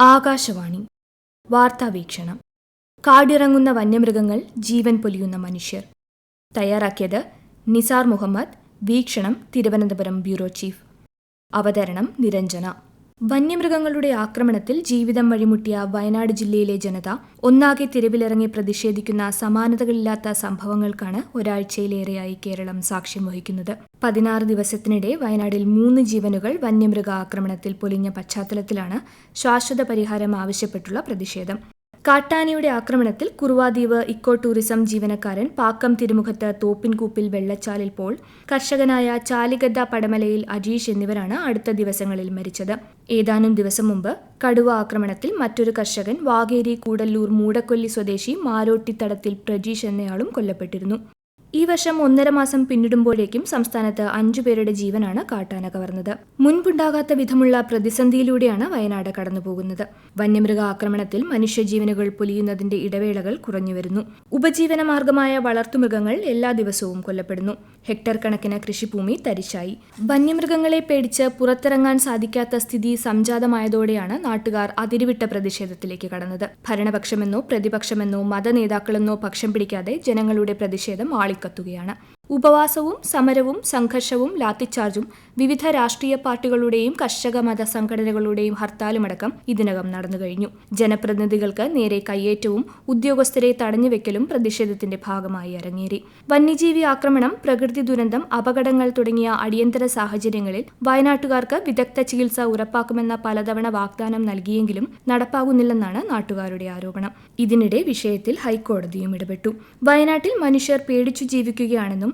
ആകാശവാണി. വാർത്താവീക്ഷണം കാടിറങ്ങുന്ന വന്യമൃഗങ്ങൾ ജീവൻ പൊലിയുന്ന മനുഷ്യർ. തയ്യാറാക്കിയത് നിസാർ മുഹമ്മദ്. വീക്ഷണം തിരുവനന്തപുരം ബ്യൂറോ ചീഫ്. അവതരണം നിരഞ്ജന. വന്യമൃഗങ്ങളുടെ ആക്രമണത്തിൽ ജീവിതം വഴിമുട്ടിയ വയനാട് ജില്ലയിലെ ജനത ഒന്നാകെ തെരുവിലിറങ്ങി പ്രതിഷേധിക്കുന്ന സമാനതകളില്ലാത്ത സംഭവങ്ങൾക്കാണ് ഒരാഴ്ചയിലേറെയായി കേരളം സാക്ഷ്യം വഹിക്കുന്നത്. പതിനാറ് ദിവസത്തിനിടെ വയനാടിൽ മൂന്ന് ജീവനുകൾ വന്യമൃഗ ആക്രമണത്തിൽ പൊലിഞ്ഞ പശ്ചാത്തലത്തിലാണ് ശാശ്വത പരിഹാരം ആവശ്യപ്പെട്ടുള്ള പ്രതിഷേധം. കാട്ടാനയുടെ ആക്രമണത്തിൽ കുറുവാദ്വീപ് ഇക്കോ ടൂറിസം ജീവനക്കാരൻ പാക്കം തിരുമുഖത്ത് തോപ്പിൻകൂപ്പിൽ വെള്ളച്ചാലിൽ പോൾ കർഷകനായ ചാലിഗദ്ദ പടമലയിൽ അജീഷ് എന്നിവരാണ് അടുത്ത ദിവസങ്ങളിൽ മരിച്ചത്. ഏതാനും ദിവസം മുമ്പ് കടുവ ആക്രമണത്തിൽ മറ്റൊരു കർഷകൻ വാഗേരി കൂടല്ലൂർ മൂടക്കൊല്ലി സ്വദേശി മാരോട്ടിത്തടത്തിൽ പ്രജീഷ് എന്നയാളും കൊല്ലപ്പെട്ടിരുന്നു. ഈ വർഷം ഒന്നര മാസം പിന്നിടുമ്പോഴേക്കും സംസ്ഥാനത്ത് അഞ്ചു പേരുടെ ജീവനാണ് കാട്ടാന കവർന്നത്. മുൻപുണ്ടാകാത്ത വിധമുള്ള പ്രതിസന്ധിയിലൂടെയാണ് വയനാട് കടന്നുപോകുന്നത്. വന്യമൃഗ ആക്രമണത്തിൽ മനുഷ്യജീവനുകൾ പൊലിയുന്നതിന്റെ ഇടവേളകൾ കുറഞ്ഞുവരുന്നു. ഉപജീവന മാർഗമായ വളർത്തുമൃഗങ്ങൾ എല്ലാ ദിവസവും കൊല്ലപ്പെടുന്നു. ഹെക്ടർ കണക്കിന് കൃഷിഭൂമി തരിശായി. വന്യമൃഗങ്ങളെ പേടിച്ച് പുറത്തിറങ്ങാൻ സാധിക്കാത്ത സ്ഥിതി സംജാതമായതോടെയാണ് നാട്ടുകാർ അതിരുവിട്ട പ്രതിഷേധത്തിലേക്ക് കടന്നത്. ഭരണപക്ഷമെന്നോ പ്രതിപക്ഷമെന്നോ മതനേതാക്കളെന്നോ പക്ഷം പിടിക്കാതെ ജനങ്ങളുടെ പ്രതിഷേധം ആളിക്കത്തുകയാണ് ഉപവാസവും സമരവും സംഘർഷവും ലാത്തിച്ചാർജും വിവിധ രാഷ്ട്രീയ പാർട്ടികളുടെയും കർഷക മത സംഘടനകളുടെയും ഹർത്താലുമടക്കം ഇതിനകം നടന്നു കഴിഞ്ഞു. ജനപ്രതിനിധികൾക്ക് നേരെ കയ്യേറ്റവും ഉദ്യോഗസ്ഥരെ തടഞ്ഞുവെക്കലും പ്രതിഷേധത്തിന്റെ ഭാഗമായി അരങ്ങേറി. വന്യജീവി ആക്രമണം പ്രകൃതി ദുരന്തം അപകടങ്ങൾ തുടങ്ങിയ അടിയന്തര സാഹചര്യങ്ങളിൽ വയനാട്ടുകാർക്ക് വിദഗ്ധ ചികിത്സ ഉറപ്പാക്കുമെന്ന പലതവണ വാഗ്ദാനം നൽകിയെങ്കിലും നടപ്പാകുന്നില്ലെന്നാണ് നാട്ടുകാരുടെ ആരോപണം. ഇതിനിടെ വിഷയത്തിൽ ഹൈക്കോടതിയും ഇടപെട്ടു. വയനാട്ടിൽ മനുഷ്യർ പേടിച്ചു ജീവിക്കുകയാണെന്നും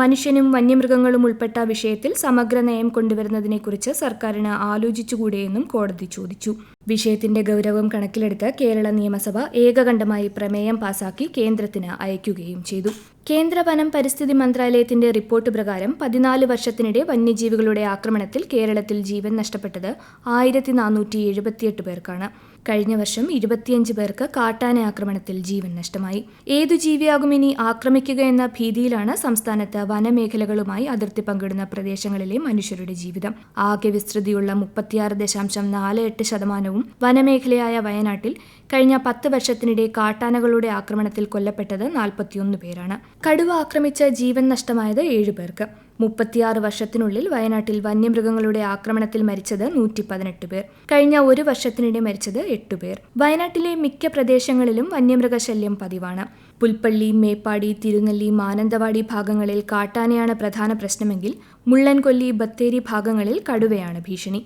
മനുഷ്യനും വന്യമൃഗങ്ങളും ഉൾപ്പെട്ട വിഷയത്തിൽ സമഗ്ര നയം കൊണ്ടുവരുന്നതിനെക്കുറിച്ച് സർക്കാരിന് ആലോചിച്ചുകൂടെയെന്നും കോടതി ചോദിച്ചു. വിഷയത്തിന്റെ ഗൗരവം കണക്കിലെടുത്ത് കേരള നിയമസഭ ഏകകണ്ഠമായി പ്രമേയം പാസാക്കി കേന്ദ്രത്തിന് അയക്കുകയും ചെയ്തു. കേന്ദ്ര വനം പരിസ്ഥിതി മന്ത്രാലയത്തിന്റെ റിപ്പോർട്ട് പ്രകാരം പതിനാല് വർഷത്തിനിടെ വന്യജീവികളുടെ ആക്രമണത്തിൽ കേരളത്തിൽ ജീവൻ നഷ്ടപ്പെട്ടത് ആയിരത്തി നാനൂറ്റി എഴുപത്തിയെട്ട് പേർക്കാണ്. കഴിഞ്ഞ വർഷം ഇരുപത്തിയഞ്ച് പേർക്ക് കാട്ടാന ആക്രമണത്തിൽ ജീവൻ നഷ്ടമായി. ഏതു ജീവിയാകും ഇനി ആക്രമിക്കുക എന്ന ഭീതിയിലാണ് സംസ്ഥാനത്ത് വനമേഖലകളുമായി അതിർത്തി പങ്കിടുന്ന പ്രദേശങ്ങളിലെ മനുഷ്യരുടെ ജീവിതം. ആകെ വിസ്തൃതിയുള്ള മുപ്പത്തിയാറ് ദശാംശം നാല് എട്ട് ശതമാനവും വനമേഖലയായ വയനാട്ടിൽ കഴിഞ്ഞ പത്ത് വർഷത്തിനിടെ കാട്ടാനകളുടെ ആക്രമണത്തിൽ കൊല്ലപ്പെട്ടത് നാൽപ്പത്തിയൊന്ന് പേരാണ്. കടുവ ആക്രമിച്ച ജീവൻ നഷ്ടമായത് ഏഴ് പേർക്ക്. മുപ്പത്തിയാറ് വർഷത്തിനുള്ളിൽ വയനാട്ടിൽ വന്യമൃഗങ്ങളുടെ ആക്രമണത്തിൽ മരിച്ചത് നൂറ്റി പതിനെട്ട് പേർ. കഴിഞ്ഞ ഒരു വർഷത്തിനിടെ മരിച്ചത് എട്ട് പേർ. വയനാട്ടിലെ മിക്ക പ്രദേശങ്ങളിലും വന്യമൃഗശല്യം പതിവാണ്. പുൽപ്പള്ളി മേപ്പാടി തിരുനെല്ലി മാനന്തവാടി ഭാഗങ്ങളിൽ കാട്ടാനയാണ് പ്രധാന പ്രശ്നമെങ്കിൽ മുള്ളൻകൊല്ലി ബത്തേരി ഭാഗങ്ങളിൽ കടുവയാണ് ഭീഷണി.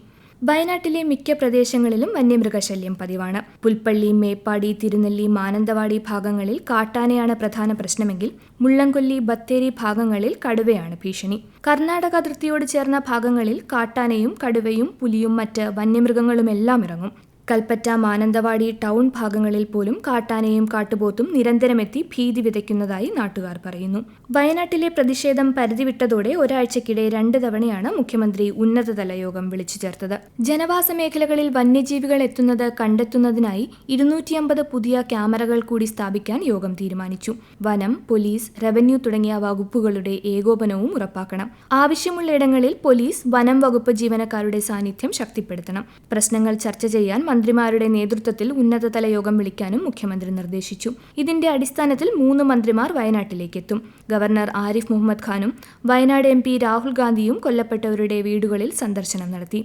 വയനാട്ടിലെ മിക്ക പ്രദേശങ്ങളിലും വന്യമൃഗശല്യം പതിവാണ്. പുൽപ്പള്ളി മേപ്പാടി തിരുനെല്ലി മാനന്തവാടി ഭാഗങ്ങളിൽ കാട്ടാനയാണ് പ്രധാന പ്രശ്നമെങ്കിൽ മുള്ളംകൊല്ലി ബത്തേരി ഭാഗങ്ങളിൽ കടുവയാണ് ഭീഷണി. കർണാടക അതിർത്തിയോട് ചേർന്ന ഭാഗങ്ങളിൽ കാട്ടാനയും കടുവയും പുലിയും മറ്റ് വന്യമൃഗങ്ങളുമെല്ലാം ഇറങ്ങും. കൽപ്പറ്റ മാനന്തവാടി ടൗൺ ഭാഗങ്ങളിൽ പോലും കാട്ടാനയും കാട്ടുപോത്തും നിരന്തരമെത്തി ഭീതി വിതയ്ക്കുന്നതായി നാട്ടുകാർ പറയുന്നു. വയനാട്ടിലെ പ്രതിഷേധം പരിധിവിട്ടതോടെ ഒരാഴ്ചക്കിടെ രണ്ട് തവണയാണ് മുഖ്യമന്ത്രി ഉന്നതതല യോഗം വിളിച്ചു ചേർത്തത്. ജനവാസ മേഖലകളിൽ വന്യജീവികൾ എത്തുന്നത് കണ്ടെത്തുന്നതിനായി ഇരുന്നൂറ്റിയമ്പത് പുതിയ ക്യാമറകൾ കൂടി സ്ഥാപിക്കാൻ യോഗം തീരുമാനിച്ചു. വനം പോലീസ് റവന്യൂ തുടങ്ങിയ വകുപ്പുകളുടെ ഏകോപനവും ഉറപ്പാക്കണം. ആവശ്യമുള്ളയിടങ്ങളിൽ പോലീസ് വനം വകുപ്പ് ജീവനക്കാരുടെ സാന്നിധ്യം ശക്തിപ്പെടുത്തണം. പ്രശ്നങ്ങൾ ചർച്ച ചെയ്യാൻ മന്ത്രിമാരുടെ നേതൃത്വത്തിൽ ഉന്നതതല യോഗം വിളിക്കാനും മുഖ്യമന്ത്രി നിർദ്ദേശിച്ചു. ഇതിന്റെ അടിസ്ഥാനത്തിൽ മൂന്ന് മന്ത്രിമാർ വയനാട്ടിലേക്ക് എത്തും ഗവർണർ ആരിഫ് മുഹമ്മദ് ഖാനും വയനാട് എം പി രാഹുൽ ഗാന്ധിയും കൊല്ലപ്പെട്ടവരുടെ വീടുകളിൽ സന്ദർശനം നടത്തി.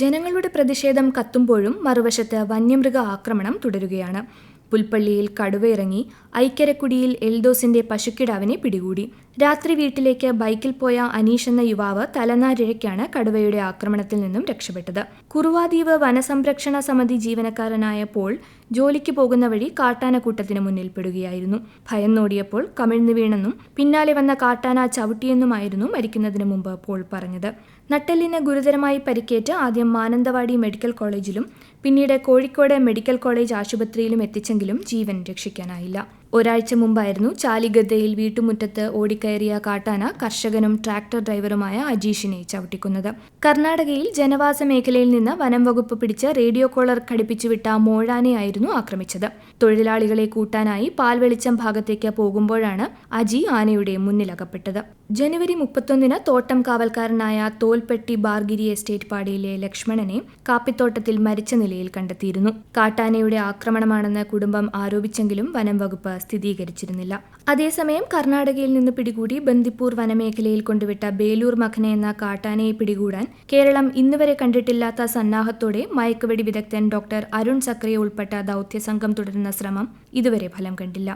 ജനങ്ങളുടെ പ്രതിഷേധം കത്തുമ്പോഴും മറുവശത്ത് വന്യമൃഗ ആക്രമണം തുടരുകയാണ്. പുൽപ്പള്ളിയിൽ കടുവയിറങ്ങി ഐക്കരക്കുടിയിൽ എൽദോസിന്റെ പശുക്കിടാവിനെ പിടികൂടി. രാത്രി വീട്ടിലേക്ക് ബൈക്കിൽ പോയ അനീഷ് എന്ന യുവാവ് തലനാരിഴയ്ക്കാണ് കടുവയുടെ ആക്രമണത്തിൽ നിന്നും രക്ഷപ്പെട്ടത്. കുറുവാദ്വീപ് വനസംരക്ഷണ സമിതി ജീവനക്കാരനായ പോൾ ജോലിക്ക് പോകുന്ന വഴി കാട്ടാനക്കൂട്ടത്തിന് മുന്നിൽ പെടുകയായിരുന്നു. ഭയന്നോടിയപ്പോൾ കമിഴ്ന്നു വീണെന്നും പിന്നാലെ വന്ന കാട്ടാന ചവിട്ടിയെന്നുമായിരുന്നു മരിക്കുന്നതിന് മുമ്പ് പോൾ പറഞ്ഞത്. നട്ടെല്ലിന് ഗുരുതരമായി പരിക്കേറ്റ് ആദ്യം മാനന്തവാടി മെഡിക്കൽ കോളേജിലും പിന്നീട് കോഴിക്കോട് മെഡിക്കൽ കോളേജ് ആശുപത്രിയിലും എത്തിച്ചെങ്കിലും ജീവൻ രക്ഷിക്കാനായില്ല. ഒരാഴ്ച മുമ്പായിരുന്നു ചാലിഗദ്ദയിൽ വീട്ടുമുറ്റത്ത് ഓടിക്കയറിയ കാട്ടാന കർഷകനും ട്രാക്ടർ ഡ്രൈവറുമായ അജീഷിനെ ചവിട്ടിക്കുന്നത്. കർണാടകയിൽ ജനവാസ മേഖലയിൽ നിന്ന് വനം വകുപ്പ് പിടിച്ച് റേഡിയോ കോളർ ഘടിപ്പിച്ചുവിട്ട മോഴാനെയായിരുന്നു ആക്രമിച്ചത്. തൊഴിലാളികളെ കൂട്ടാനായി പാൽവെളിച്ചം ഭാഗത്തേക്ക് പോകുമ്പോഴാണ് അജി ആനയുടെ മുന്നിലകപ്പെട്ടത്. ജനുവരി മുപ്പത്തൊന്നിന് തോട്ടം കാവൽക്കാരനായ തോൽപ്പെട്ടി ബാർഗിരി എസ്റ്റേറ്റ് പാടിയിലെ ലക്ഷ്മണനെ കാപ്പിത്തോട്ടത്തിൽ മരിച്ച നിലയിൽ കണ്ടെത്തിയിരുന്നു. കാട്ടാനയുടെ ആക്രമണമാണെന്ന് കുടുംബം ആരോപിച്ചെങ്കിലും വനം വകുപ്പ് സ്ഥിരീകരിച്ചിരുന്നില്ല. അതേസമയം കർണാടകയിൽ നിന്ന് പിടികൂടി ബന്ദിപ്പൂർ വനമേഖലയിൽ കൊണ്ടുവിട്ട ബേലൂർ മഖന എന്ന കാട്ടാനയെ പിടികൂടാൻ കേരളം ഇന്നുവരെ കണ്ടിട്ടില്ലാത്ത സന്നാഹത്തോടെ മയക്കുവെടി വിദഗ്ധൻ ഡോക്ടർ അരുൺ സക്രിയ ഉൾപ്പെട്ട ദൗത്യസംഘം തുടരുന്ന ശ്രമം ഇതുവരെ ഫലം കണ്ടില്ല.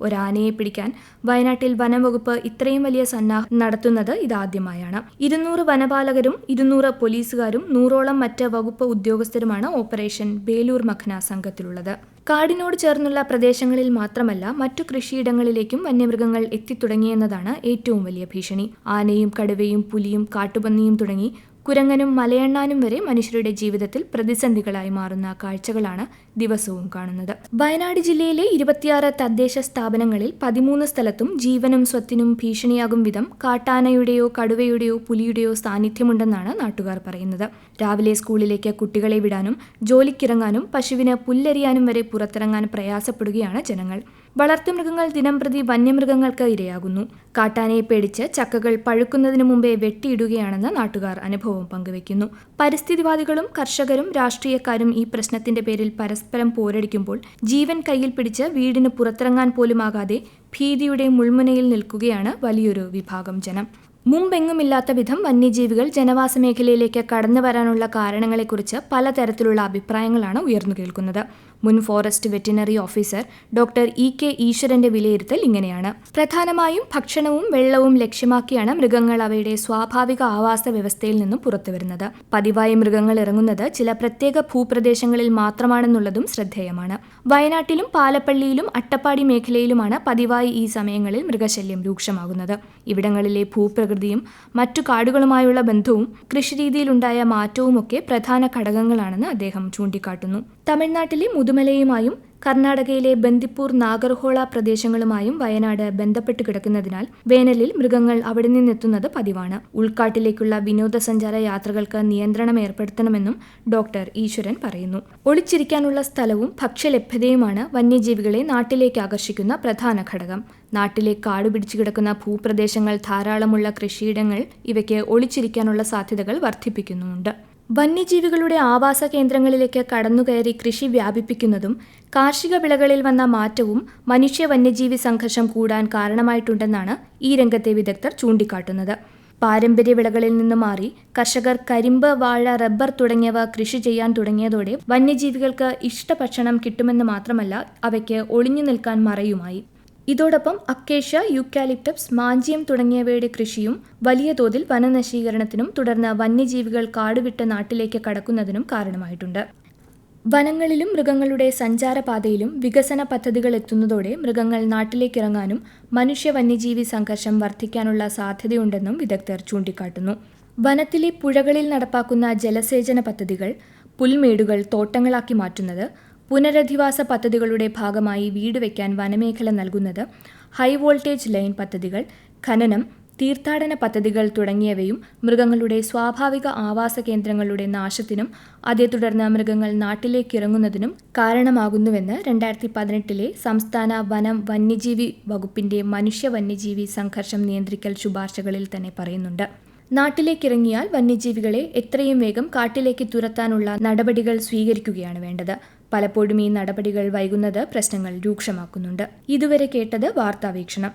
ഒരാനയെ പിടിക്കാൻ വയനാട്ടിൽ വനംവകുപ്പ് ഇത്രയും വലിയ സന്നാഹം നടത്തുന്നത് ഇതാദ്യമായാണ്. ഇരുന്നൂറ് വനപാലകരും ഇരുന്നൂറ് പോലീസുകാരും നൂറോളം മറ്റ് വകുപ്പ് ഉദ്യോഗസ്ഥരുമാണ് ഓപ്പറേഷൻ ബേലൂർ മഖന സംഘത്തിലുള്ളത്. കാടിനോട് ചേർന്നുള്ള പ്രദേശങ്ങളിൽ മാത്രമല്ല മറ്റു കൃഷിയിടങ്ങളിലേക്കും വന്യമൃഗങ്ങൾ എത്തിത്തുടങ്ങിയെന്നതാണ് ഏറ്റവും വലിയ ഭീഷണി. ആനയും കടുവയും പുലിയും കാട്ടുപന്നിയും തുടങ്ങി കുരങ്ങനും മലയണ്ണാനും വരെ മനുഷ്യരുടെ ജീവിതത്തിൽ പ്രതിസന്ധികളായി മാറുന്ന കാഴ്ചകളാണ് ദിവസവും കാണുന്നത്. വയനാട് ജില്ലയിലെ ഇരുപത്തിയാറ് തദ്ദേശ സ്ഥാപനങ്ങളിൽ പതിമൂന്ന് സ്ഥലത്തും ജീവനും സ്വത്തിനും ഭീഷണിയാകും വിധം കാട്ടാനയുടെയോ കടുവയുടെയോ പുലിയുടെയോ സാന്നിധ്യമുണ്ടെന്നാണ് നാട്ടുകാർ പറയുന്നത്. രാവിലെ സ്കൂളിലേക്ക് കുട്ടികളെ വിടാനും ജോലിക്കിറങ്ങാനും പശുവിന് പുല്ലരിയാനും വരെ പുറത്തിറങ്ങാൻ പ്രയാസപ്പെടുകയാണ് ജനങ്ങൾ. വളർത്തുമൃഗങ്ങൾ ദിനംപ്രതി വന്യമൃഗങ്ങൾക്ക് ഇരയാകുന്നു. കാട്ടാനയെ പേടിച്ച് ചക്കകൾ പഴുക്കുന്നതിന് മുമ്പേ വെട്ടിയിടുകയാണെന്ന് നാട്ടുകാർ അനുഭവം പങ്കുവയ്ക്കുന്നു. പരിസ്ഥിതിവാദികളും കർഷകരും രാഷ്ട്രീയക്കാരും ഈ പ്രശ്നത്തിന്റെ പേരിൽ പരസ്പരം പോരടിക്കുമ്പോൾ ജീവൻ കയ്യിൽ പിടിച്ച് വീടിന് പുറത്തിറങ്ങാൻ പോലുമാകാതെ ഭീതിയുടെ മുൾമുനയിൽ നിൽക്കുകയാണ് വലിയൊരു വിഭാഗം ജനം. മുമ്പെങ്ങുമില്ലാത്ത വിധം വന്യജീവികൾ ജനവാസ മേഖലയിലേക്ക് കടന്നു വരാനുള്ള കാരണങ്ങളെക്കുറിച്ച് പലതരത്തിലുള്ള അഭിപ്രായങ്ങളാണ് ഉയർന്നു കേൾക്കുന്നത്. മുൻ forest veterinary officer doctor E K ഈശ്വരന്റെ വിലയിരുത്തൽ ഇങ്ങനെയാണ്. പ്രധാനമായും ഭക്ഷണവും വെള്ളവും ലക്ഷ്യമാക്കിയാണ് മൃഗങ്ങൾ അവയുടെ സ്വാഭാവിക ആവാസ വ്യവസ്ഥയിൽ നിന്നും പുറത്തുവരുന്നത്. പതിവായി മൃഗങ്ങൾ ഇറങ്ങുന്നത് ചില പ്രത്യേക ഭൂപ്രദേശങ്ങളിൽ മാത്രമാണെന്നുള്ളതും ശ്രദ്ധേയമാണ്. വയനാട്ടിലും പാലപ്പള്ളിയിലും അട്ടപ്പാടി മേഖലയിലുമാണ് പതിവായി ഈ സമയങ്ങളിൽ മൃഗശല്യം രൂക്ഷമാകുന്നത്. ഇവിടങ്ങളിലെ ഭൂപ്രകൃതിയും മറ്റു കാടുകളുമായുള്ള ബന്ധവും കൃഷിരീതിയിലുണ്ടായ മാറ്റവുമൊക്കെ പ്രധാന ഘടകങ്ങളാണെന്ന് അദ്ദേഹം ചൂണ്ടിക്കാട്ടുന്നു. തമിഴ്നാട്ടിലെ മുതുമലയുമായും കർണാടകയിലെ ബന്ദിപ്പൂർ നാഗർഹോള പ്രദേശങ്ങളുമായും വയനാട് ബന്ധപ്പെട്ട് കിടക്കുന്നതിനാൽ വേനലിൽ മൃഗങ്ങൾ അവിടെ നിന്നെത്തുന്നത് പതിവാണ്. ഉൾക്കാട്ടിലേക്കുള്ള വിനോദസഞ്ചാര യാത്രകൾക്ക് നിയന്ത്രണം ഏർപ്പെടുത്തണമെന്നും ഡോക്ടർ ഈശ്വരൻ പറയുന്നു. ഒളിച്ചിരിക്കാനുള്ള സ്ഥലവും ഭക്ഷ്യലഭ്യതയുമാണ് വന്യജീവികളെ നാട്ടിലേക്ക് ആകർഷിക്കുന്ന പ്രധാന ഘടകം. നാട്ടിലെ കാടുപിടിച്ചു കിടക്കുന്ന ഭൂപ്രദേശങ്ങൾ ധാരാളമുള്ള കൃഷിയിടങ്ങൾ ഇവയ്ക്ക് ഒളിച്ചിരിക്കാനുള്ള സാധ്യതകൾ വർദ്ധിപ്പിക്കുന്നുമുണ്ട്. വന്യജീവികളുടെ ആവാസ കേന്ദ്രങ്ങളിലേക്ക് കടന്നുകയറി കൃഷി വ്യാപിപ്പിക്കുന്നതും കാർഷിക വിളകളിൽ വന്ന മാറ്റവും മനുഷ്യ വന്യജീവി സംഘർഷം കൂടാൻ കാരണമായിട്ടുണ്ടെന്നാണ് ഈ രംഗത്തെ വിദഗ്ധർ ചൂണ്ടിക്കാട്ടുന്നത്. പാരമ്പര്യ വിളകളിൽ നിന്ന് മാറി കർഷകർ കരിമ്പ് വാഴ റബ്ബർ തുടങ്ങിയവ കൃഷി ചെയ്യാൻ തുടങ്ങിയതോടെ വന്യജീവികൾക്ക് ഇഷ്ടഭക്ഷണം കിട്ടുമെന്ന് മാത്രമല്ല അവയ്ക്ക് ഒളിഞ്ഞു നിൽക്കാൻ മറയുമായി. ഇതോടൊപ്പം അക്കേഷ്യ യൂക്കാലിപ്റ്റസ് മാഞ്ചിയം തുടങ്ങിയവയുടെ കൃഷിയും വലിയ തോതിൽ വനനശീകരണത്തിനും തുടർന്ന് വന്യജീവികൾ കാടുവിട്ട നാട്ടിലേക്ക് കടക്കുന്നതിനും കാരണമായിട്ടുണ്ട്. വനങ്ങളിലും മൃഗങ്ങളുടെ സഞ്ചാരപാതയിലും വികസന പദ്ധതികൾ എത്തുന്നതോടെ മൃഗങ്ങൾ നാട്ടിലേക്കിറങ്ങാനും മനുഷ്യ വന്യജീവി സംഘർഷം വർദ്ധിക്കാനുള്ള സാധ്യതയുണ്ടെന്നും വിദഗ്ധർ ചൂണ്ടിക്കാട്ടുന്നു. വനത്തിലെ പുഴകളിൽ നടപ്പാക്കുന്ന ജലസേചന പദ്ധതികൾ പുൽമേടുകൾ തോട്ടങ്ങളാക്കി മാറ്റുന്നത് പുനരധിവാസ പദ്ധതികളുടെ ഭാഗമായി വീട് വയ്ക്കാൻ വനമേഖല നൽകുന്നത് ഹൈ വോൾട്ടേജ് ലൈൻ പദ്ധതികൾ ഖനനം തീർത്ഥാടന പദ്ധതികൾ തുടങ്ങിയവയും മൃഗങ്ങളുടെ സ്വാഭാവിക ആവാസ കേന്ദ്രങ്ങളുടെ നാശത്തിനും അതേ തുടർന്ന് മൃഗങ്ങൾ നാട്ടിലേക്കിറങ്ങുന്നതിനും കാരണമാകുന്നുവെന്ന് രണ്ടായിരത്തി പതിനെട്ടിലെ സംസ്ഥാന വനം വന്യജീവി വകുപ്പിന്റെ മനുഷ്യ വന്യജീവി സംഘർഷം നിയന്ത്രിക്കൽ ശുപാർശകളിൽ തന്നെ പറയുന്നുണ്ട്. നാട്ടിലേക്കിറങ്ങിയാൽ വന്യജീവികളെ എത്രയും വേഗം കാട്ടിലേക്ക് തുരത്താനുള്ള നടപടികൾ സ്വീകരിക്കുകയാണ് വേണ്ടത്. പലപ്പോഴും ഈ നടപടികൾ വൈകുന്നത് പ്രശ്നങ്ങൾ രൂക്ഷമാക്കുന്നുണ്ട്. ഇതുവരെ കേട്ടത് വാർത്താവീക്ഷണം.